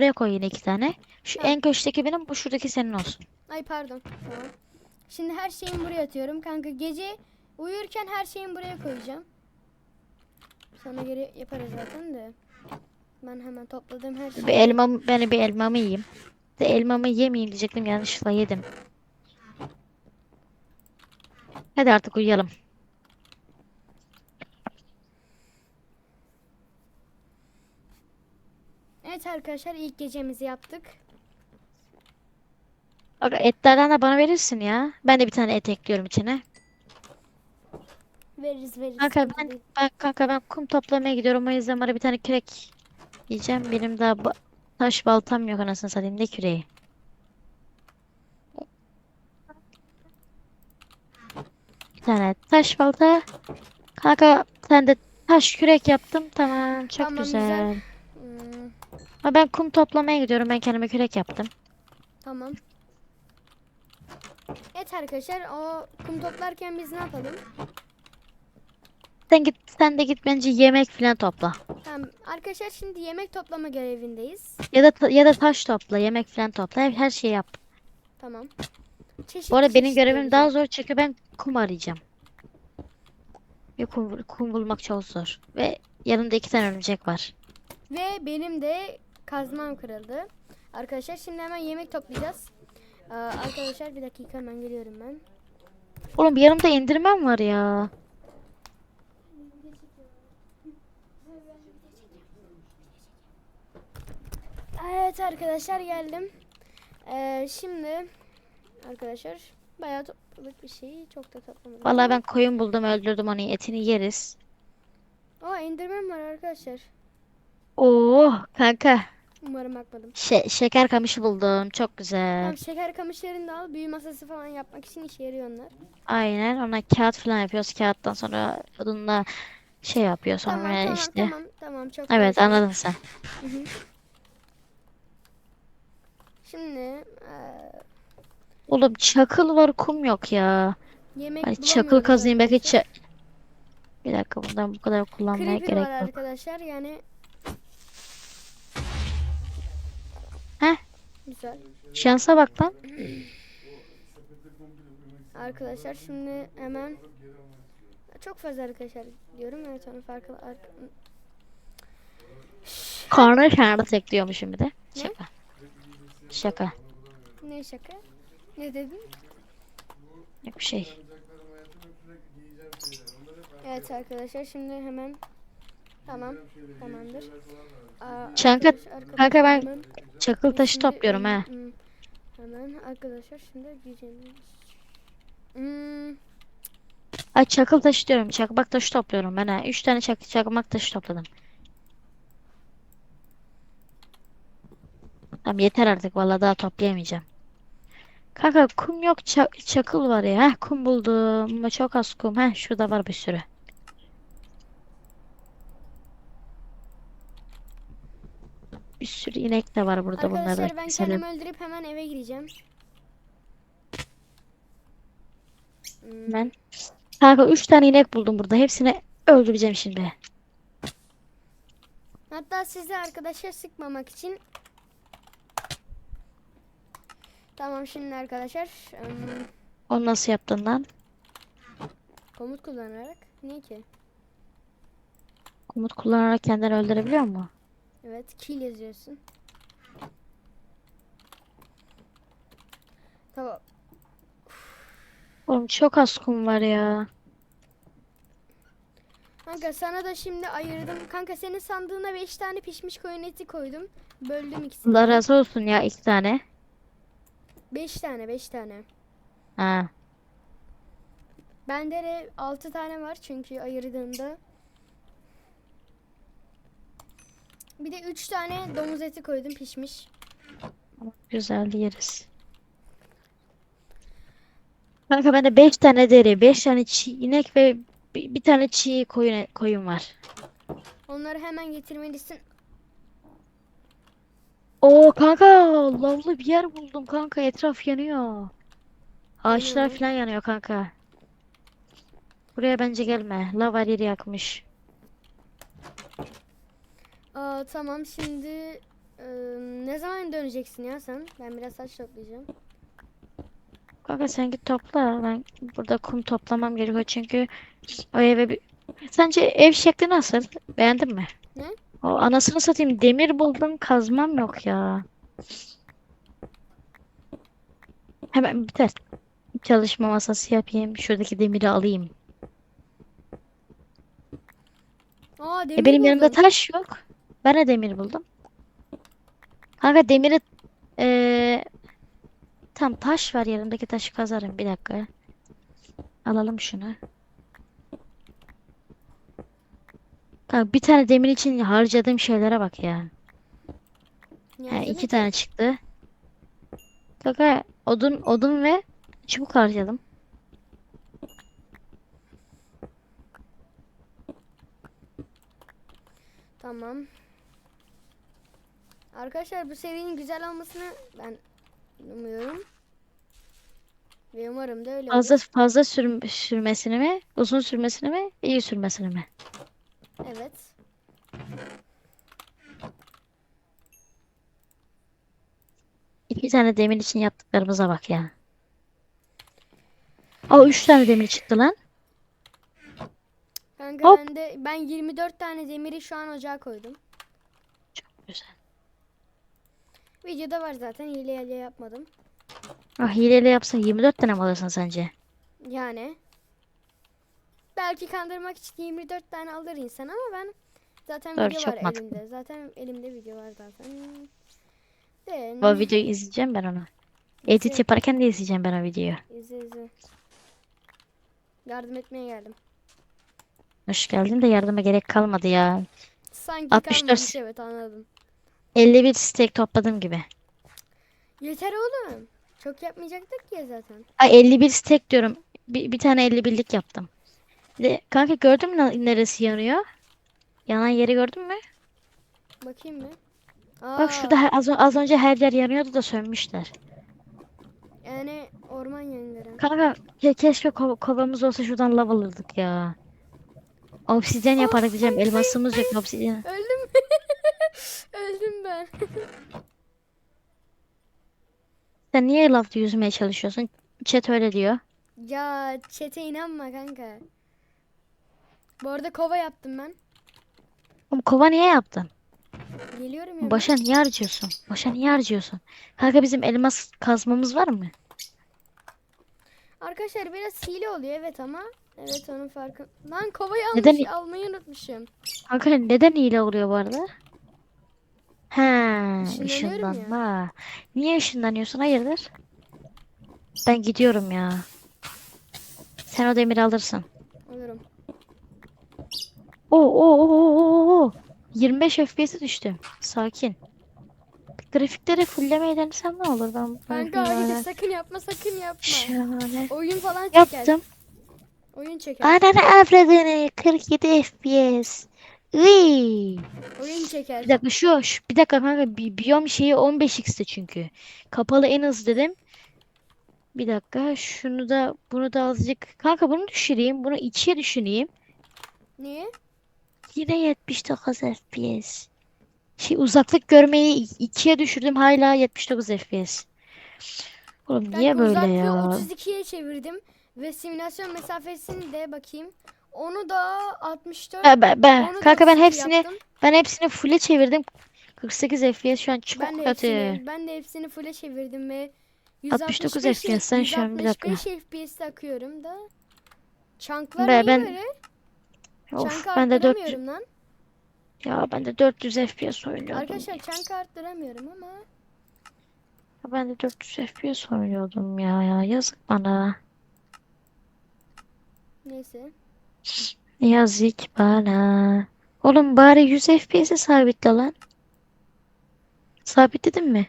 Buraya koy yine iki tane. Şu en köşedeki benim, bu şuradaki senin olsun. Ay pardon. Tamam. Şimdi her şeyimi buraya atıyorum. Kanka gece uyurken her şeyimi buraya koyacağım. Sana göre yaparız zaten de. Ben hemen topladım her şeyi. Bir elmamı, ben bir elmamı yiyeyim. De elmamı yemeyeyim diyecektim yanlışlıkla yedim. Hadi artık uyuyalım. Evet arkadaşlar ilk gecemizi yaptık. Aga etlerden de bana verirsin ya. Ben de bir tane et ekliyorum içine. Veririz veririz. Kanka ben, ben kanka ben kum toplamaya gidiyorum. O yüzden bana bir tane kürek yiyeceğim. Benim daha ba- taş baltam yok anasını satayım. Ne küreği? Bir tane taş balta. Kanka sen de taş kürek yaptım. Tamam çok Tamam, güzel. güzel. Ha, ben kum toplamaya gidiyorum. Ben kendime kürek yaptım. tamam. Evet arkadaşlar o kum toplarken biz ne yapalım? Sen git sen de git bence yemek falan topla. Tamam arkadaşlar şimdi yemek toplama görevindeyiz. Ya da ta- ya da taş topla, yemek falan topla. Her, her şeyi yap. Tamam. Çeşit Bu arada benim çeşit görevim daha zor çünkü ben kum arayacağım. Ve kum, kum bulmak çok zor. Ve yanımda iki tane örümcek var. Ve benim de kazmam kırıldı. Arkadaşlar şimdi hemen yemek toplayacağız. Aa, arkadaşlar bir dakika hemen geliyorum ben. Oğlum bir yanımda indirmem var ya. Evet arkadaşlar geldim. Ee, şimdi arkadaşlar bayağı topladık bir şeyi. Çok da toplamadık. Vallahi ben koyun buldum, öldürdüm onu. Etini yeriz. Aa enderman var arkadaşlar. Oo kanka. Umarım bakmadım. Şe- şeker kamışı buldum. Çok güzel. Tamam şeker kamışlarını da al. Büyü masası falan yapmak için işe yarıyor onlar. Aynen. Ona kağıt falan yapıyoruz. Kağıttan sonra odunla şey yapıyor sonra Tamam tamam işte. tamam tamam çok Evet konuşma. anladın sen. Hı hı. Şimdi eee, Oğlum çakıl var kum yok ya. yemek Hani çakıl kazayım belki ça- Bir dakika bundan bu kadar kullanmaya Creeper gerek var yok. arkadaşlar yani. Güzel. Şansa bak lan. Arkadaşlar şimdi hemen çok fazla arkadaşlar diyorum. Evet onu farklı. Karnı şarjı tekliyormuşum bir de. Ne? Şaka. Şaka. Ne şaka? Ne dedin? Yok bir şey. Evet arkadaşlar şimdi hemen tamam tamamdır. Aa, Kanka- arkadaş- kanka ben Çakıl taşı Şimdi, topluyorum ha. ım, Hemen arkadaşlar şimdi diyeceğimiz. Hmm, Ay çakıl taşı diyorum. Çakmak taşı topluyorum ben ha. Üç tane çak çakmak taşı topladım. Tamam yeter artık vallahi daha toplayamayacağım. Kanka kum yok ça- çakıl var ya. Heh, kum buldum ama çok az kum. Heh, şurada var bir sürü. Bir sürü inek de var burada bunları da arkadaşlar ben kendimi öldürüp hemen eve gireceğim. Hmm, Ben kanka üç tane inek buldum burada. Hepsini öldüreceğim şimdi. Hatta sizi arkadaşlar sıkmamak için Tamam şimdi arkadaşlar Onu nasıl yaptın lan? komut kullanarak niye ki? Komut kullanarak kendini öldürebiliyor mu? Evet kill yazıyorsun. Tamam. Oğlum çok az kum var ya. Kanka sana da şimdi ayırdım. Kanka senin sandığına 5 tane pişmiş koyun eti koydum. Böldüm ikisini. Allah razı olsun ya iki tane. 5 tane 5 tane. Ha. Bende de 6 tane var çünkü ayırdığımda. Bir de 3 tane domuz eti koydum pişmiş. Güzel yeriz. Kanka bende 5 tane deri, 5 tane çiğ inek ve bir, bir tane çiğ koyun koyun var. Onları hemen getirmelisin. Oo kanka lavlı bir yer buldum kanka etraf yanıyor. Ağaçlar falan yanıyor kanka. Buraya bence gelme. Lav her yeri yakmış. Aa, tamam şimdi ıı, Ne zaman döneceksin ya sen? Ben biraz saç toplayacağım. Kanka sen git topla. Ben burada kum toplamam gerekiyor çünkü o eve bir... Sence ev şekli nasıl? Beğendin mi? Ne? O anasını satayım demir buldum kazmam yok ya. Hemen biter. Çalışma masası yapayım. Şuradaki demiri alayım. Aa E demir benim yanımda buldum. taş yok. Ben de demir buldum. Kanka demiri eee tam taş var yanımdaki taşı kazarım. Bir dakika. Alalım şunu. Kanka bir tane demir için harcadığım şeylere bak ya. Ya Ha, tabii iki ki. tane çıktı. Kanka odun odun ve çubuk harcadım. Tamam. Arkadaşlar bu serinin güzel olmasını ben umuyorum. Ve umarım da öyle olur. Fazla fazla sür, sürmesini mi, uzun sürmesini mi, iyi sürmesini mi? Evet. İki tane demir için yaptıklarımıza bak ya. Aa üç tane demir çıktı lan. Kanka Hop. ben de ben 24 tane demiri şu an ocağa koydum. Güzel. Videoda var zaten hile hile yapmadım. Ah hileyle yapsan 24 tane mi alırsın sence? Yani belki kandırmak için 24 tane alır insan ama ben zaten Doğru, video çok var mantıklı. elimde. Zaten elimde video var zaten. De, Bu videoyu izleyeceğim ben onu. Edit İzle. yaparken de izleyeceğim ben o videoyu. İzle izle. Yardım etmeye geldim. Hoş geldin de yardıma gerek kalmadı ya. Sanki 64 kalmamış evet anladım. 51 steak topladım gibi. Yeter oğlum. Çok yapmayacaktık ya zaten. Ay 51 steak diyorum. Bir, bir tane 51'lik yaptım. De kanka gördün mü neresi yanıyor? Yanan yeri gördün mü? Bakayım mı? Bak şurada her- az, az önce her yer yanıyordu da sönmüşler. Yani orman yangını. Kanka ke- keşke kov- kovamız olsa şuradan lav alırdık ya. Obsidyen yapardık diyeceğim. Elmasımız yok obsidyen. Öldüm. Öldüm ben. Sen niye lavda yüzmeye çalışıyorsun? Chat öyle diyor. ya çete inanma kanka. Bu arada kova yaptım ben. Oğlum kova niye yaptın? Geliyorum ya. Başa niye harcıyorsun? Başa niye harcıyorsun? Kanka bizim elmas kazmamız var mı? Arkadaşlar biraz hile oluyor evet ama. Evet onun farkı. Lan kovayı almış, Neden- almayı unutmuşum. Kanka neden hile oluyor bu arada? He, Işınlanıyorum ya. ışınlanma. Niye ışınlanıyorsun? Hayırdır? Ben gidiyorum ya. Sen o demiri alırsın. Alırım. Oo, oo, oo, oo, oo. 25 FPS düştü. Sakin. Grafikleri fulllemeyi denesem ne olur? Ben Kanka hayır böyle sakın yapma sakın yapma. şöyle Oyun falan çeker. yaptım. Oyun çeker. Ananı avradını 47 FPS. Iy. Oyun çeker. Bir dakika şu, şu bir dakika kanka bi- biyom şeyi 15x'te çünkü. Kapalı en hızlı dedim. Bir dakika şunu da bunu da azıcık kanka bunu düşüreyim. Bunu 2'ye düşüreyim. Niye? Yine 79 FPS. Şey uzaklık görmeyi 2'ye düşürdüm hala 79 FPS. Oğlum niye böyle uzaklığı ya? 32'ye çevirdim. Ve simülasyon mesafesini de bakayım. Onu da 64. Ha, ben, ben kanka ben 32 hepsini yaptım. ben hepsini full'e çevirdim. 48 FPS şu an çok Ben de kötü. hepsini, ben de hepsini full'e çevirdim ve 69 165 FPS sen şu an bir dakika. 165 FPS'te akıyorum da. Çanklar niye ben- böyle? Of Çank ben de 4 arttıramıyorum lan. ya ben de 400 FPS oynuyordum. Arkadaşlar çank arttıramıyorum ama. Ya Ben de 400 FPS oynuyordum ya ya yazık bana. Neyse. Yazık bana. Oğlum bari 100 FPS'e sabitle lan. Sabitledin mi?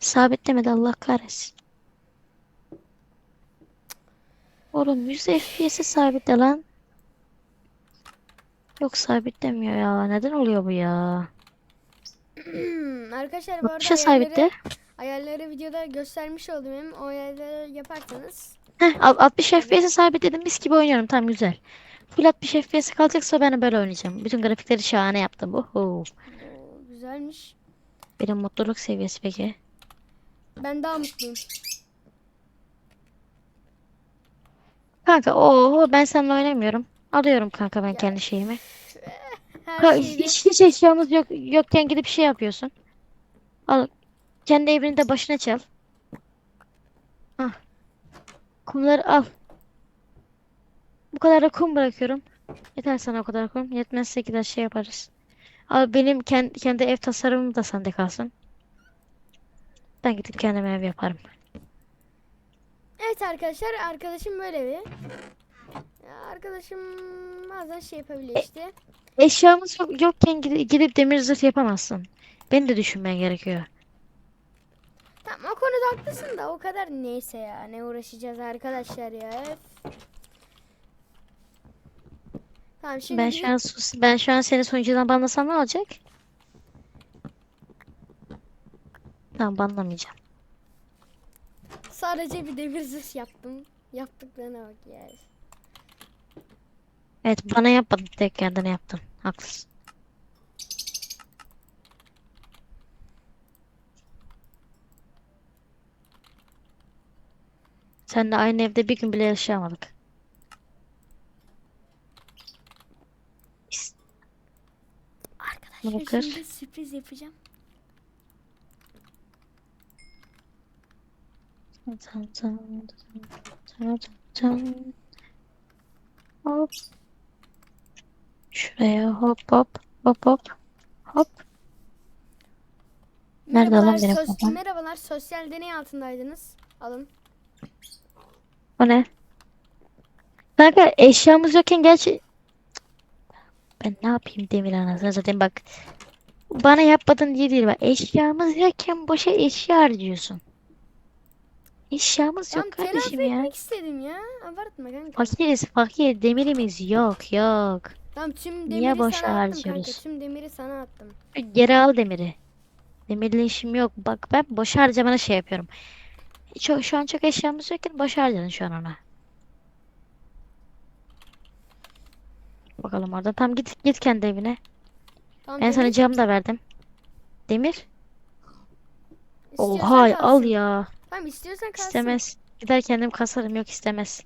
Sabitlemedi Allah kahretsin. Oğlum 100 FPS'e sabitle lan. Yok sabitlemiyor ya. Neden oluyor bu ya? Arkadaşlar bu arada Bakışa sabitle. ayarları, ayarları videoda göstermiş oldum hem o ayarları yaparsanız. Heh, al- 60 FPS'e sabitledim. Mis gibi oynuyorum. Tam güzel. Full 60 FPS kalacaksa ben böyle oynayacağım. Bütün grafikleri şahane yaptım. Oo, güzelmiş. Benim mutluluk seviyesi peki? Ben daha mutluyum. Kanka oho ben seninle oynamıyorum. Alıyorum kanka ben kendi şeyimi. Her Ka- şeyde. hiç, hiç eşyamız yok yokken gidip şey yapıyorsun. Al. Kendi evini de başına çal. Hah. Kumları al. Bu kadar da kum bırakıyorum. Yeter sana o kadar kum. Yetmezse gider şey yaparız. Al benim kendi, kendi ev tasarımım da sende kalsın. Ben gidip kendime ev yaparım. Evet arkadaşlar arkadaşım böyle bir. Arkadaşım bazen şey yapabiliyor işte. Eşyamız yok, yokken gidip, gidip demir zırh yapamazsın. Beni de düşünmen gerekiyor. Tamam o konuda haklısın da o kadar neyse ya ne uğraşacağız arkadaşlar ya. Tamam şimdi Ben şu an sus, ben şu an seni sunucudan banlasam ne olacak? Tamam banlamayacağım. sadece bir demir zırh yaptım. Yaptıklarına bak ya. Evet bana yapmadın tek kendine yaptın. Haklısın. Seninle aynı evde bir gün bile yaşayamadık. Pis. Bunu Arkadaşlar kır. şimdi sürpriz yapacağım. Tan tan tan tan. Hop. Şuraya hop hop hop hop hop. Nerede lan benim sos- kafam? merhabalar sosyal deney altındaydınız. Alın. O ne? Kanka eşyamız yokken gerçi ben ne yapayım demir anasını zaten bak bana yapmadın diye değil bak eşyamız yokken boşa eşya harcıyorsun. Eşyamız yok telafi kardeşim ya. etmek istedim ya. Abartma kanka. Fakiriz fakir demirimiz yok yok. Tamam tüm Niye demiri boşa sana attım kanka. harcıyoruz? Tüm demiri sana attım. Geri al demiri. Demirle işim yok. Bak ben boş harcamana şey yapıyorum. Çok, şu an çok eşyamız yokken boş harcadın şu an ona. Bakalım orada. Tam git git kendi evine. Tamam Ben sana cam da verdim. Demir. istiyorsan Oha al kalsın. ya. Tamam istiyorsan kalsın. İstemez. Gider kendim kasarım. Yok istemez.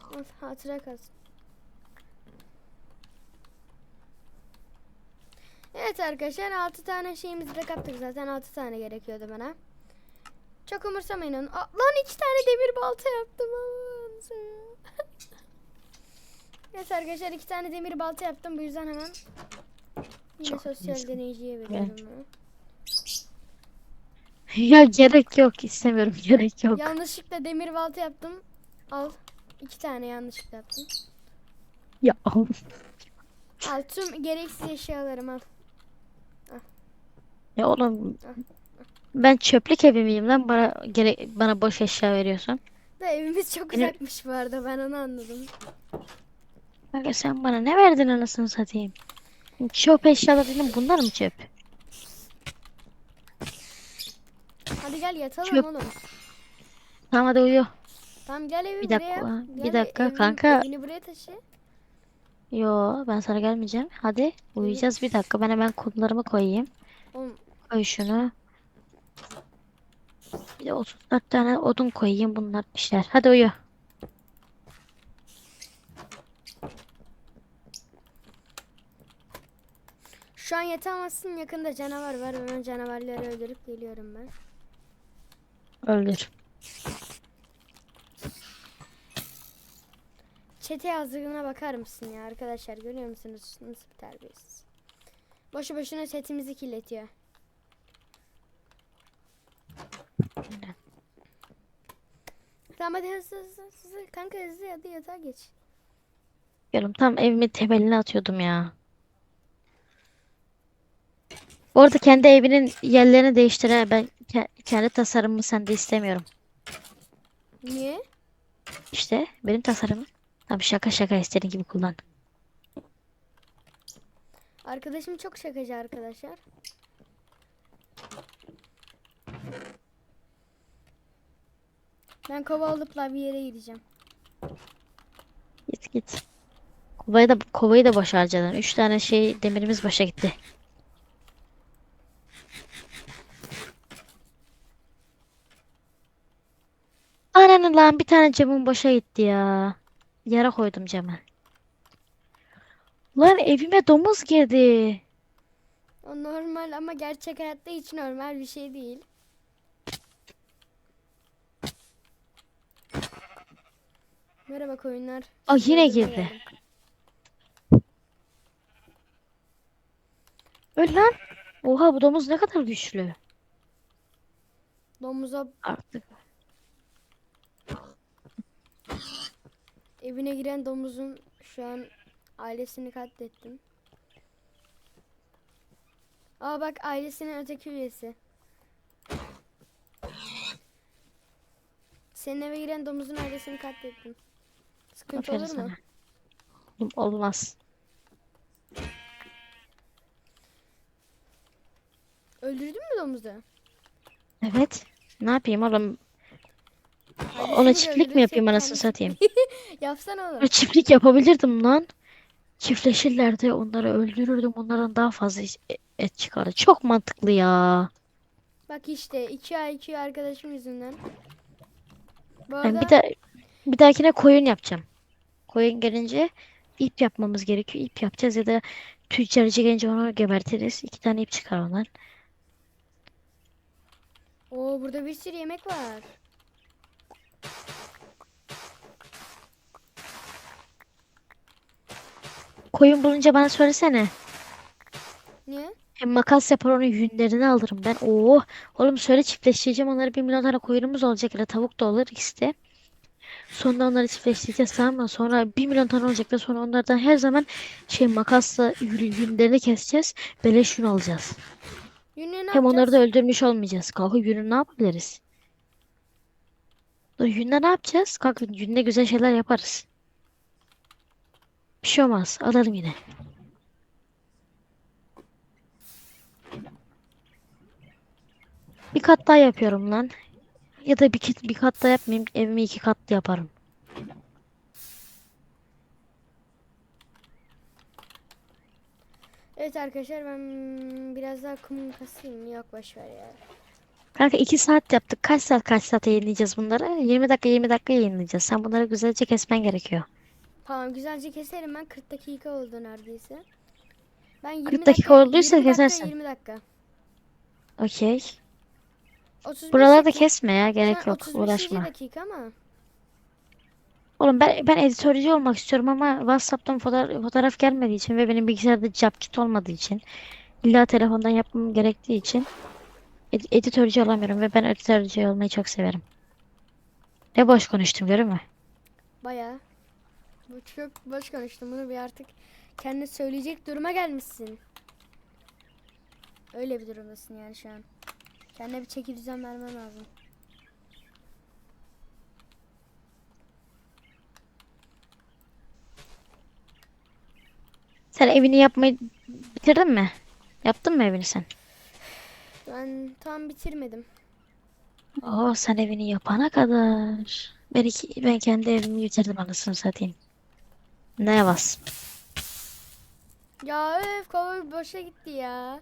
Al, Hatıra kalsın. Evet arkadaşlar 6 tane şeyimizi de kaptık zaten 6 tane gerekiyordu bana. Çok umursamayın onu. Aa, lan 2 tane demir balta yaptım. Allah'ım. Evet arkadaşlar 2 tane demir balta yaptım bu yüzden hemen yine Çok sosyal iyisin. deneyiciye veriyorum bunu. Ya gerek yok. istemiyorum. Gerek yok. Yanlışlıkla demir balta yaptım. Al. 2 tane yanlışlıkla yaptım. Ya Al tüm gereksiz eşyalarımı al. ya oğlum ben çöplük evi miyim lan bana gerek bana boş eşya veriyorsun. Da evimiz çok Benim- uzakmış bu arada ben onu anladım. Kanka sen bana ne verdin anasını satayım? Çöp eşyalar dedim bunlar mı çöp? Hadi gel yatalım Çöp. oğlum. Tamam hadi uyu. Tamam gel evi Bir buraya. dakika, bir Gel dakika evin- kanka. Evini buraya taşı. Yo ben sana gelmeyeceğim. Hadi uyuyacağız bir dakika. Ben hemen kodlarımı koyayım. Oğlum Koy şunu. Bir de 34 tane odun koyayım. Bunlar pişer. Hadi uyu. Şu an yatamazsın yakında canavar var. Hemen canavarları öldürüp geliyorum ben. Öldür. Çete yazdığına bakar mısın ya arkadaşlar görüyor musunuz? Nasıl bir terbiyesiz. Boşu boşuna setimizi kirletiyor. Tamam hadi hızlı hızlı hızlı. Kanka hızlı hadi yatağa geç. Diyorum tam evimin temelini atıyordum ya. Bu arada kendi evinin yerlerini değiştire. Ben ke- kendi tasarımımı sende istemiyorum. Niye? İşte benim tasarımım. Tamam şaka şaka istediğin gibi kullan. Arkadaşım çok şakacı arkadaşlar. Ben kova alıp bir yere gideceğim. Git git. Kovayı da kovayı da boş harcadın. Üç tane şey demirimiz boşa gitti. Bana ne lan bir tane camım boşa gitti ya. Yere koydum camı. Lan evime domuz girdi. O normal ama gerçek hayatta hiç normal bir şey değil. Merhaba koyunlar. Aa, yine girdi. Öl lan. Oha bu domuz ne kadar güçlü. Domuza Artık. Evine giren domuzun şu an ailesini katlettim. Aa bak ailesinin öteki üyesi. Senin eve giren domuzun ailesini katlettim. Sıkıntı Aferin olur mu? sana. Olmaz. Öldürdün mü domuzu? Evet. Ne yapayım oğlum? Ailesini Ona de çiftlik mi yapayım anasını kendisi- satayım? Yapsana. Ona çiftlik yapabilirdim lan. Çiftleşirlerdi onları öldürürdüm. Onların daha fazla e- et çıkardı. Çok mantıklı ya. Bak işte iki ay iki arkadaşım yüzünden. Bu arada bir de bir dahakine koyun yapacağım. Koyun gelince ip yapmamız gerekiyor. İp yapacağız ya da tüccarcı gelince onu gebertiriz. İki tane ip çıkar ondan. Oo burada bir sürü yemek var. Koyun bulunca bana söylesene. Niye? Hem makas yapar onun yünlerini alırım ben. Oo, oğlum söyle çiftleştireceğim onları bir milyon tane koyunumuz olacak ya da tavuk da olur ikisi de. Sonra onları çiftleştireceğiz tamam mı? Sonra bir milyon tane olacak ve sonra onlardan her zaman şey makasla yün- yünlerini keseceğiz. Beleş yün alacağız. Yünü ne Hem onları da yapacağız? öldürmüş olmayacağız. Kanka yünü ne yapabiliriz? Dur yünle ne yapacağız? Kanka yünle güzel şeyler yaparız. Bir şey olmaz. Alırım yine. Bir kat daha yapıyorum lan. Ya da bir, bir kat daha yapmayayım. Evimi iki katlı yaparım. Evet arkadaşlar ben biraz daha kum kasayım. Yok boş ver ya. Kanka iki saat yaptık. Kaç saat kaç saat yayınlayacağız bunları? 20 dakika 20 dakika yayınlayacağız. Sen bunları güzelce kesmen gerekiyor. Tamam güzelce keserim ben 40 dakika oldu neredeyse. Ben 20 40 dakika olduysa 20 dakika, kesersin. 20 dakika. Okey. 35 Buraları da dakika. kesme ya. Gerek yok. 35. Uğraşma. dakika ama. Oğlum ben ben editörcü olmak istiyorum ama WhatsApp'tan fotoğraf, fotoğraf gelmediği için ve benim bilgisayarda CapCut olmadığı için illa telefondan yapmam gerektiği için ed- editörcü olamıyorum ve ben editörcü olmayı çok severim. Ne boş konuştum görüyor musun? Baya. Bu çok boş konuştum bunu bir artık kendine söyleyecek duruma gelmişsin. Öyle bir durumdasın yani şu an. Kendine bir çeki düzen vermen lazım. Sen evini yapmayı bitirdin mi? Yaptın mı evini sen? Ben tam bitirmedim. Oo sen evini yapana kadar. Ben, iki, ben kendi evimi bitirdim anasını satayım. Ne bas? Ya öf kova boşa gitti ya.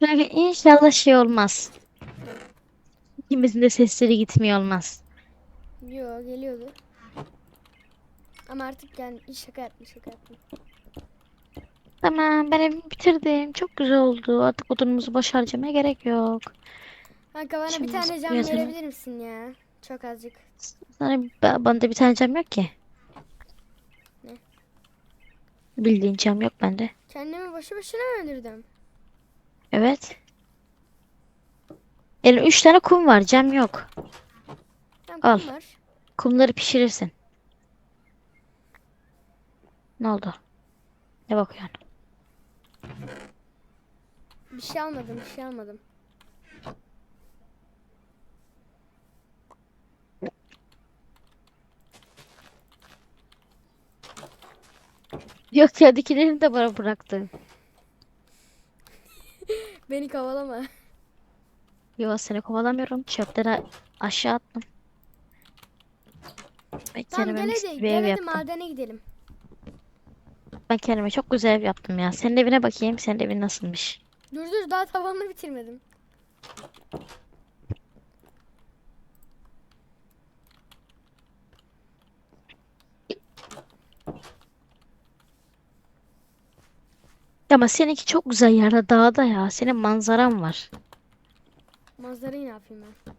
Kanka inşallah şey olmaz. İkimizin de sesleri gitmiyor olmaz. Yo geliyordu. Ama artık yani şaka yaptım şaka yaptım. Tamam ben evimi bitirdim. Çok güzel oldu. Artık odunumuzu boş harcamaya gerek yok. Kanka bana Şimdi bir tane cam yazalım. verebilir misin ya? Çok azıcık. Sana, ba- bana da bir tane cam yok ki. Bildiğin cam yok bende. Kendimi boşu boşuna mı öldürdüm? Evet. Elimde üç tane kum var. Cam yok. Tamam Al. kum var. Kumları pişirirsin. Ne oldu? Ne bakıyorsun? Bir şey almadım bir şey almadım. Yok ya dikilerini de bana bıraktı. Beni kovalama. Yo seni kovalamıyorum. Çöpleri aşağı attım. Ben Tamam kendime mis gibi ev gel hadi yaptım. madene gidelim. Ben kendime çok güzel ev yaptım ya. Senin evine bakayım. Senin evin nasılmış? Dur dur daha tavanını bitirmedim. Ya ama seninki çok güzel yerde dağda ya. Senin manzaran var. Manzarayı ne yapayım ben?